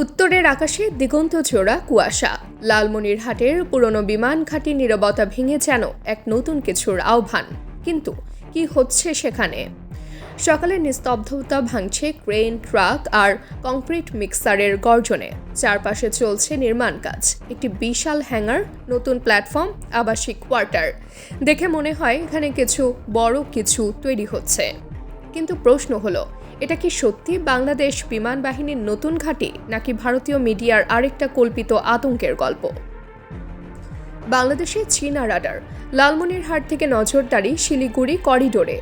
উত্তরের আকাশে দিগন্ত জোড়া কুয়াশা। লালমনিরহাটের পুরনো বিমান ঘাঁটি নীরবতা ভেঙে যেন এক নতুন কিছুর আহ্বান। কিন্তু কি হচ্ছে সেখানে? সকালে নিস্তব্ধতা ভাঙছে ক্রেন, ট্রাক আর কংক্রিট মিক্সারের গর্জনে। চারপাশে চলছে নির্মাণ কাজ। একটি বিশাল হ্যাঙ্গার, নতুন প্ল্যাটফর্ম, আবাসিক কোয়ার্টার। দেখে মনে হয় এখানে কিছু বড় কিছু তৈরি হচ্ছে। কিন্তু প্রশ্ন হলো এটা কি সত্যি বাংলাদেশ বিমান বাহিনীর নতুন ঘাঁটি, নাকি ভারতীয় মিডিয়ার আরেকটা কল্পিত আতঙ্কের গল্প? বাংলাদেশে চীনা রাডার, লালমনিরহাট থেকে নজরদারি শিলিগুড়ি করিডোরে।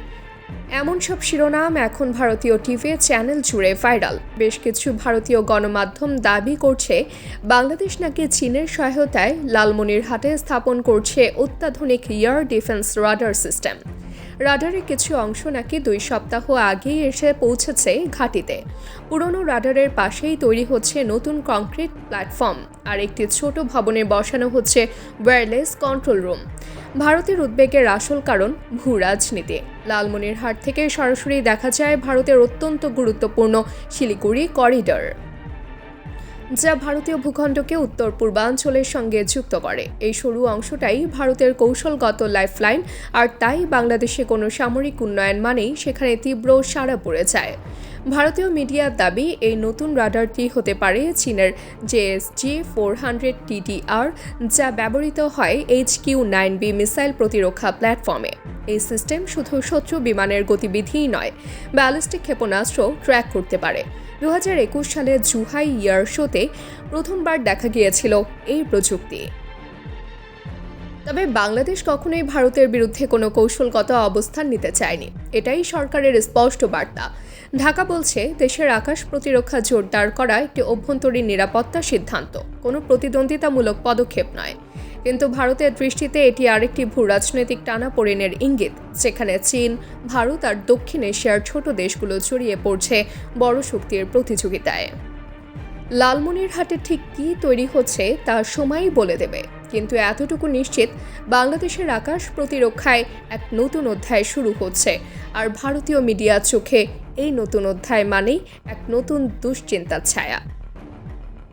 এমন সব শিরোনাম এখন ভারতীয় টিভি চ্যানেল জুড়ে ভাইরাল। বেশ কিছু ভারতীয় গণমাধ্যম দাবি করছে, বাংলাদেশ নাকি চীনের সহায়তায় লালমনিরহাটে স্থাপন করছে অত্যাধুনিক এয়ার ডিফেন্স রাডার সিস্টেম। রাডারের কিছু অংশ নাকি দুই সপ্তাহ আগেই এসে পৌঁছেছে ঘাটিতে। পুরনো রাডারের পাশেই তৈরি হচ্ছে নতুন কংক্রিট প্ল্যাটফর্ম আর একটি ছোট ভবনে বসানো হচ্ছে ওয়্যারলেস কন্ট্রোল রুম। ভারতের উদ্বেগের আসল কারণ ভূ রাজনীতি। লালমনিরহাট থেকে সরাসরি দেখা যায় ভারতের অত্যন্ত গুরুত্বপূর্ণ শিলিগুড়ি করিডর। যা ভারতীয় ভূখণ্ডকে উত্তর পূর্বাঞ্চলের সঙ্গে যুক্ত করে। এই সরু অংশটাই ভারতের কৌশলগত লাইফলাইন, আর তাই বাংলাদেশে কোনো সামরিক উন্নয়ন মানেই সেখানে তীব্র সাড়া পড়ে যায়। ভারতীয় মিডিয়ার দাবি, এই নতুন রাডারটি হতে পারে চীনের জেএসজি ফোর হান্ড্রেড টিটিআর যা ব্যবহৃত হয় H Q nine B missile প্রতিরক্ষা প্ল্যাটফর্মে? এই সিস্টেম শুধু শত্রু বিমানের গতিবিধিই নয়, ব্যালিস্টিক ক্ষেপণাস্ত্র ট্র্যাক করতে পারে। দু হাজার একুশ সালে জুহাই ইয়ার শোতে প্রথমবার দেখা গিয়েছিল এই প্রযুক্তি। তবে বাংলাদেশ কখনোই ভারতের বিরুদ্ধে কোনো কৌশলগত অবস্থান নিতে চায়নি। এটাই সরকারের স্পষ্ট বার্তা। ঢাকা বলছে, দেশের আকাশ প্রতিরক্ষা জোরদার করা একটি অভ্যন্তরীণ নিরাপত্তা সিদ্ধান্ত। কোনো প্রতিদ্বন্দ্বিতামূলক পদক্ষেপ নয়। কিন্তু ভারতের দৃষ্টিতে এটি আরেকটি ভূ রাজনৈতিক টানাপোড়েনের ইঙ্গিত, যেখানে চীন, ভারত আর দক্ষিণ এশিয়ার ছোট দেশগুলো জড়িয়ে পড়ছে বড় শক্তির প্রতিযোগিতায়। লালমনিরহাটে ঠিক কি তৈরি হচ্ছে তা সময়ই বলে দেবে। কিন্তু এতটুকু নিশ্চিত, বাংলাদেশের আকাশ প্রতিরক্ষায় এক নতুন অধ্যায় শুরু হচ্ছে। আর ভারতীয় মিডিয়ার চোখে এই নতুন অধ্যায় মানেই এক নতুন দুশ্চিন্তার ছায়া।